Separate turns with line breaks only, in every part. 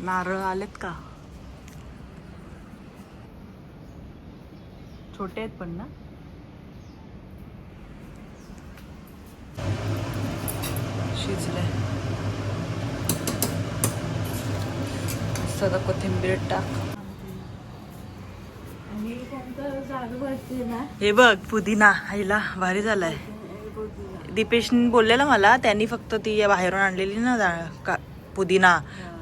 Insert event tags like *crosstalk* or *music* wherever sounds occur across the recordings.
नारळ आलेत का? छोटे आहेत पण ना? शिजले. सगळं कोथिंबीर टाक. हे बघ पुदिना. आईला भारी झालाय. दीपेश बोललेला मला त्यांनी फक्त ती बाहेरून आणलेली ना पुदिना.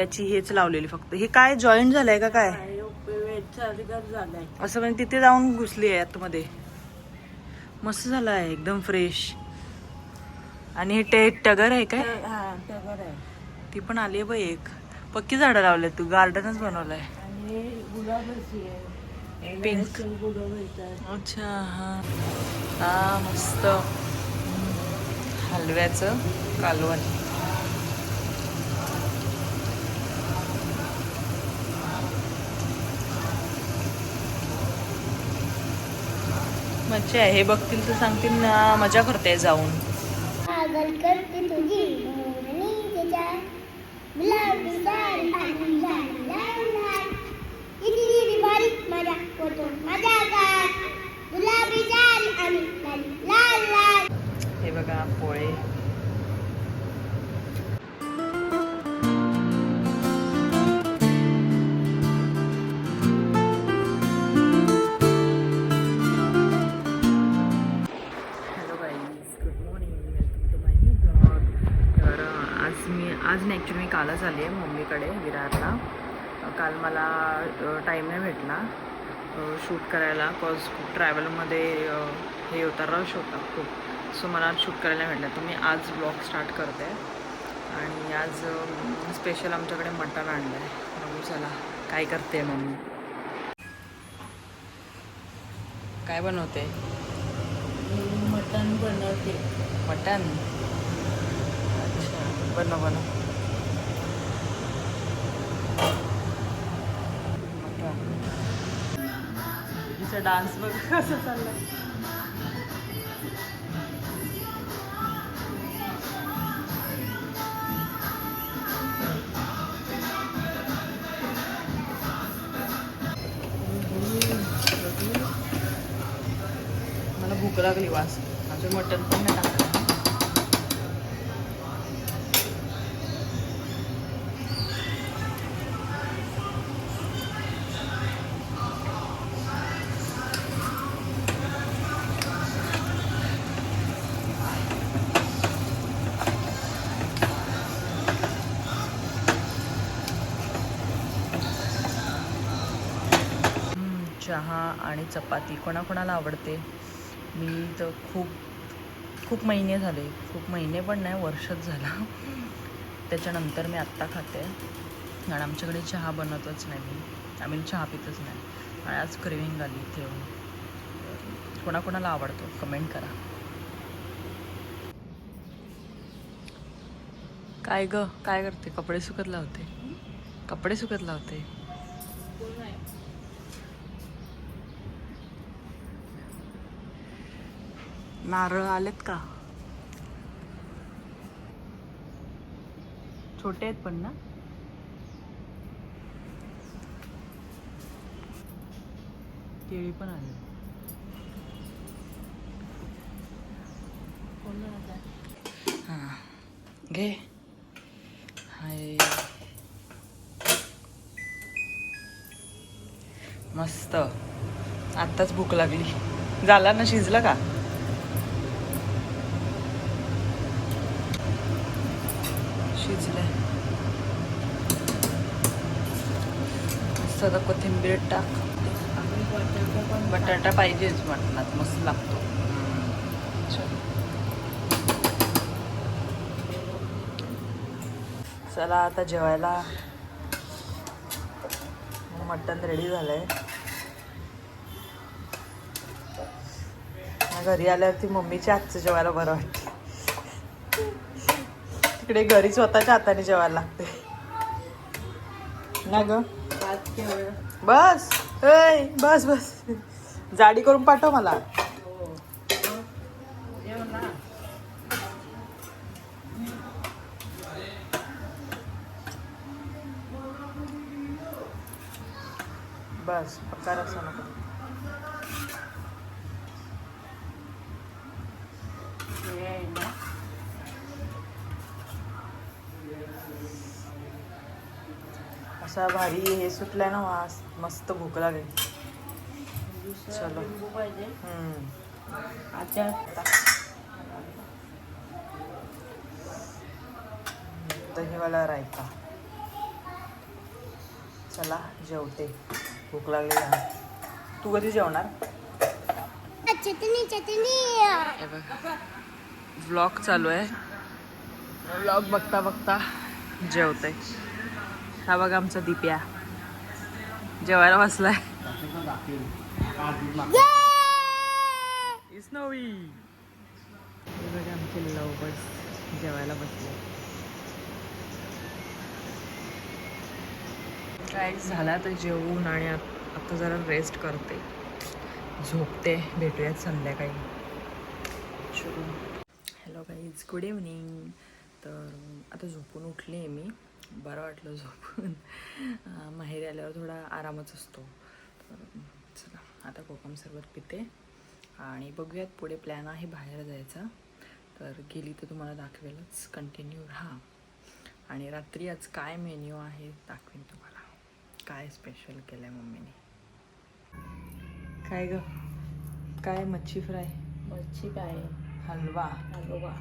त्याची हेच लावलेली फक्त. हे काय जॉईंट झालंय का काय? असं म्हणजे तिथे जाऊन घुसली आहे आतमध्ये. मस्त झालं आहे एकदम फ्रेश आणि हे टे टगर आहे काय?
हा टगर आहे.
ती पण आली आहे बघ एक. पक्की झाडं लावले तू गार्डनच बनवलंय.
येतात.
अच्छा हा. हा मस्त. हलव्याचं कालवण. मज्जा आहे. हे बघतील तर सांगतील ना मजा करते जाऊन.
पागल करते तुझी
आली आहे मम्मीकडे विरारला. काल मला टाईम नाही भेटला. शूट करायला कॉज खूप ट्रॅव्हलमध्ये हे होता रश होता खूप. सो मला शूट करायला भेटलं. तर मी आज ब्लॉग स्टार्ट करते. आणि आज स्पेशल आमच्याकडे मटण आणलं आहे बघू चला काय करते मम्मी. काय बनवते?
मटण बनवते.
मटन अच्छा बनव बनव. तिचा डान्स बघ कसा चालला मला भूक लागली वास. माझं मटन पण चहा आणि चपाती कोणाकोणाला आवडते? मी तर खूप खूप महिने झाले. खूप महिने पण नाही वर्षच झाला. त्याच्यानंतर मी आत्ता खाते. आणि आमच्याकडे चहा बनवतच नाही मी. आम्ही चहा पितच नाही. आणि आज क्रेविंग आली इथे कोणाकोणाला आवडतो? कमेंट करा. काय ग? काय करते? कपडे सुकत लावते. कपडे सुकत लावते. नारळ आलेत का? छोटे आहेत पण ना? केळी पण आले हां घे. हाय. मस्त. आत्ताच भूक लागली. झाला ना शिजलं का? शिजलंय सगळं कोथिंबीर टाक.
बटाटा पण
पाहिजेच वाटणार मस्त लागतो. चला आता जेवायला. मटण रेडी झालंय. आहे घरी आल्यावरती मम्मीच्या हातचं जेवायला बरं वाटतं. तिकडे घरी स्वतःच्या हाताने जेवायला लागते. ना ग? बस ऐ बस बस. जाडी करून पाठव मला. असा भारी हे सुटलाय ना वास. मस्त भूक लागेल. चलो. दहीवाला रायता. चला जेवते. भूक लागली आहे. तू कधी जेवणार?
चटणी चटणी.
बघा. व्लॉग चालू आहे. व्लॉग बघता बघता जेवते. हा बघा आमचा दिप्या. जेवायला बसलाय. इस बघा आमचे लव बस जेवायला बसले. काय झाला तर जेवून आणि आता जरा रेस्ट करते. झोपते भेटूयात संध्याकाळी. हॅलो गाईज गुड इव्हनिंग तर आता झोपून उठली आहे मी. बरं वाटलं झोपून. माहेरी आल्यावर थोडा आरामच असतो. तर चला आता कोकम सरबत पिते. आणि बघूयात पुढे प्लॅन आहे बाहेर जायचा. तर गेली तर तुम्हाला दाखवेलच. कंटिन्यू राहा. आणि रात्री आज काय मेन्यू आहे दाखवेन तुम्हाला. काय स्पेशल केलं आहे मम्मीने? काय ग? काय मच्छी फ्राय?
मच्छी काय
हलवा.
हलवा.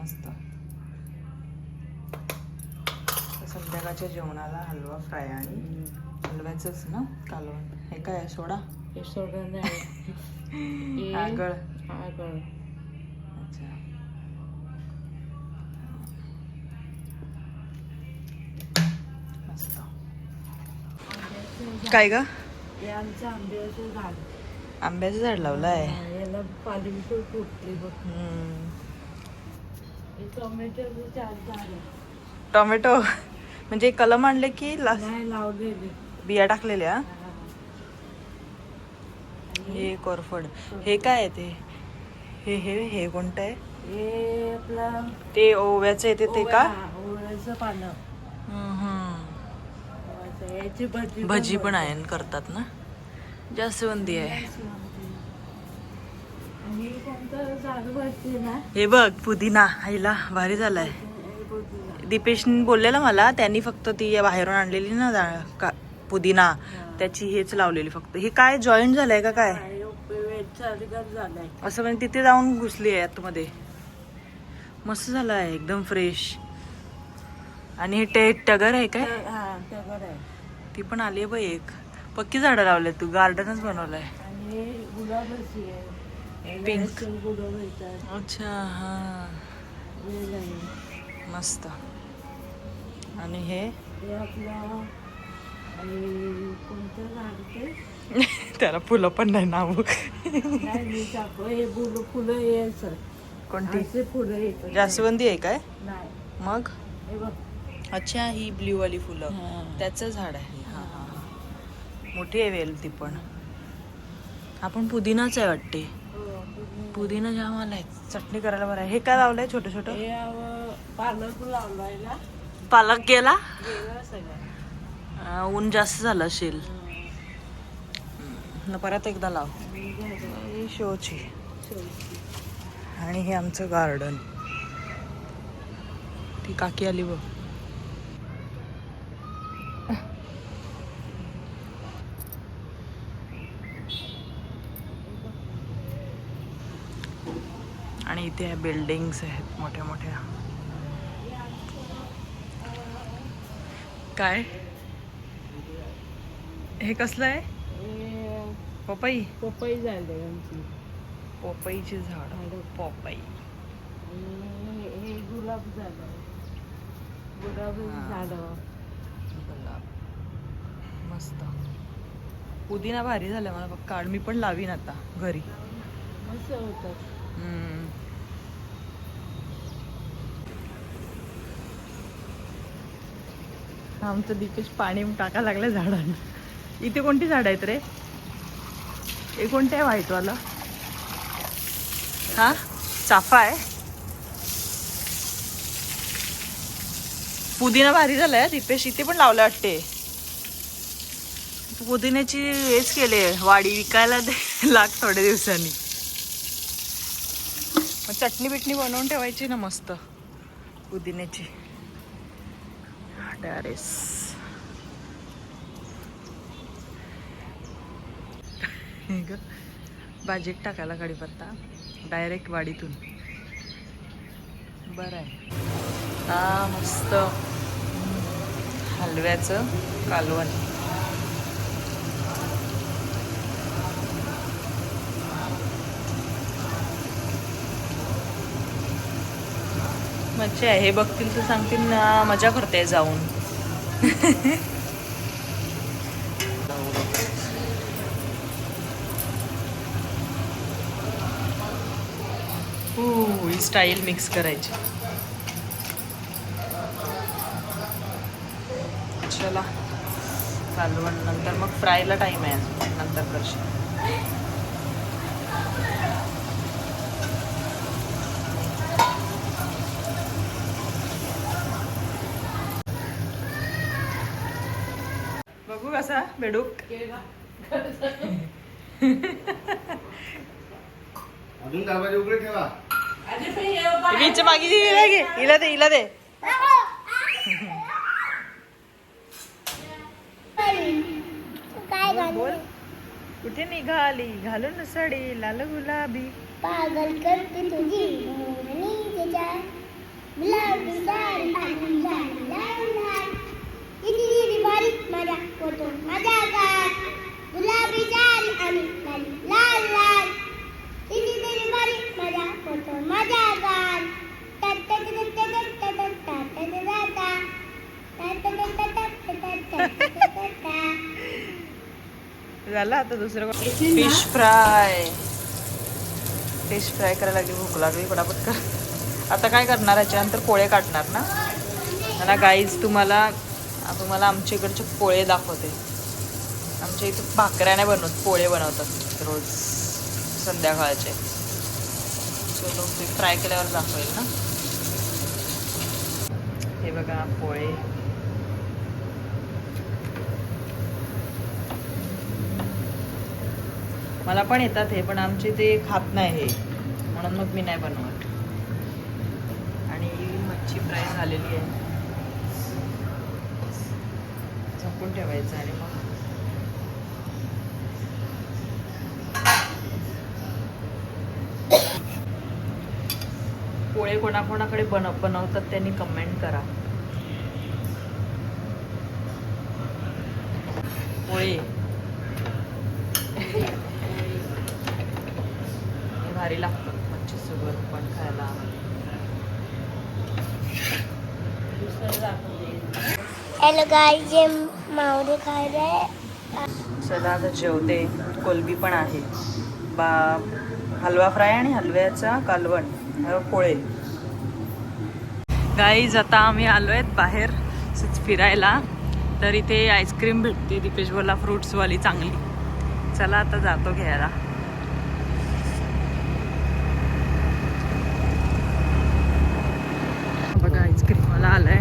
मस्त. संध्याकाळच्या जेवणाला हलवा फ्राय आणि हलव्याचंच ना कालवण. हे काय सोडा.
हे नाही. *laughs*
आगळ.
आगळ.
अच्छा. काय ग?
आमचं आंब्याचं झाड.
आंब्याचं झाड लावलं आहे
याला पण फुटली बघ. टोमॅटोचं झाड. आहे.
टोमॅटो. म्हणजे कलम आणले की बिया टाकलेल्या.
हा.
कोरफड. हे काय आहे ते? हे हे हे कोणतं आहे?
हे आपलं
ते ओव्याचं येते ते का?
ओव्याचं पानं. भजी
पण आहे करतात ना? जास्वंदी आहे. हे बघ पुदिना. आईला भारी झालाय.
हे पुदिना.
दीपेश बोललेला मला त्यांनी फक्त ती बाहेरून आणलेली ना जा- का- पुदिना त्याची हेच लावलेली फक्त. हे काय जॉईंट झालंय का काय?
झालाय.
असं म्हणजे तिथे जाऊन घुसली आहे आतमध्ये. मस्त झालं आहे एकदम फ्रेश आणि हे टे टगर आहे काय?
हा आहे.
ती पण आली आहे बाई एक. पक्की झाडं लावले तू गार्डनच बनवलंय.
आणि गुलाबाची आहे.
Pink.
गुलाब येतात.
अच्छा हा. मस्त. आणि हे?
हे *laughs*
त्याला फुलं पण नाही नाव
हे
कोणती?
फुलं
जास्वंदी आहे काय?
नाही.
मग? अच्छा ही ब्ल्यू वाली फुलं. त्याचं झाड आहे. मोठी आहे वेल ती पण. आपण पुदिनाच आहे वाटते.
हो, पुदिना.
जाम आलाय चटणी करायला बरं आहे. हे काय लावलंय छोटं छोटं?
हे पालक लावलाय ना.
पालक गेला. ऊन जास्त झालं असेल. न परत एकदा लाव. शोची. आणि हे आमचं गार्डन ती काकी आली बघ. आणि इथे बिल्डिंग्स आहेत मोठ्या मोठ्या काय? हे कसलं आहे?
हे
पपई?
पपई झाले आमची.
पपईची झाड. पपई.
हे गुलाब झालं. गुलाबाची
हा.
झाडं.
गुलाब. मस्त. पुदिना भारी झाला मला बघ. काढ मी पण लावीन आता घरी.
मस्त होतात.
आमचं दिकेश पाणी टाका लागलं झाडांना. इथे कोणती झाड आहेत रे? हे कोणते आहे व्हाईटवाला? हा? चाफा आहे. पुदिना भारी झालाय दिपेश. इथे पण लावलं वाटते. पुदिन्याची हेच केले वाडी विकायला दे लाग थोड्या दिवसांनी. मग चटणी बिटणी बनवून ठेवायची ना मस्त पुदिन्याची. डॅरेस हे ग, भाजीत टाकायला कढीपत्ता डायरेक्ट वाडीतून. बरं आहे. हा मस्त. हलव्याचं कालवण. मज्जा आहे. हे बघतील तर सांगतील ना मजा करते जाऊन. *laughs* हो ही स्टाईल मिक्स करायची. चला कालवण नंतर मग फ्रायला टाईम आहे. नंतर करशील. कसा बेडूक?
अजून दरवाजे उघडे ठेवा.
हिच्या मागे हिला घे हिला दे हिला दे.
काय
बोल
गाणं
कुठे निघाली? घालून साडी लाल गुलाबी.
पागल करते तुझी गुलाबी साडी. माझ्या आणि झालं
आता दुसरं फिश फ्राय फिश फ्राय करायला लागली भूक लागली पटापट कर आता काय करणार याच्यानंतर पोळे काढणार ना मला गाईज तुम्हाला तुम्हाला आमच्या इकडचे पोळे दाखवते. आमच्या इथं भाकऱ्याने बनवत पोळे बनवतात रोज संध्याकाळचे. चलो ते फ्राय केल्यावर दाखवेल ना. हे बघा पोळे. मला पण येतात हे पण आमचे ते खात नाही हे. म्हणून मग मी नाही बनवत. आणि मच्छी फ्राय झालेली आहे. झाकून ठेवायचं आणि मग पोळे कोणाकोणाकडे बनव बनवतात त्यांनी कमेंट करा. पोळे. भारी लागतं मच्छी सोबत पण खायला.
हॅलो गाईज मावडे खाय
चला आता जेवते. कोलबी पण आहे. बा हलवा फ्राय आणि हलव्याचा कालवण पोळे. गाईज आता आम्ही आलो आहेत बाहेर फिरायला. तर इथे आईस्क्रीम भेटते दिपेश बोला फ्रुट्सवाली चांगली. चला आता जातो घ्यायला बघा आईस्क्रीमवाला आलाय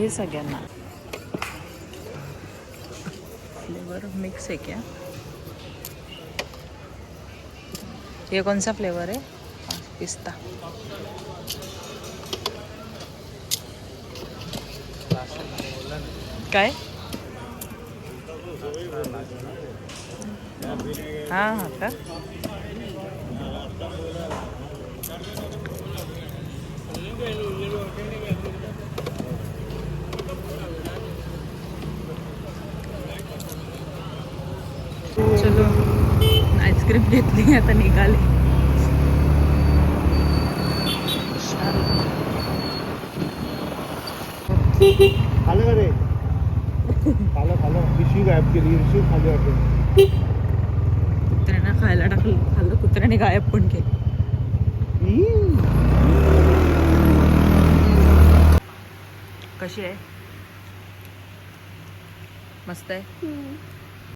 हे सगळ्यांना. फ्लेवर मिक्स आहे क्या? ये कौन सा फ्लेवर है पिस्ता. काय? हां हां का? चलो. आईस्क्रीम घेतली आता निघाले.
खालं का रे? खालं खालं. पिशवी गायब केली पिशवी खाली वाटते
कुत्र्यांना खायला टाकलं. खाल्लं कुत्र्याने गायब पण केलं. कशी आहे? मस्त आहे.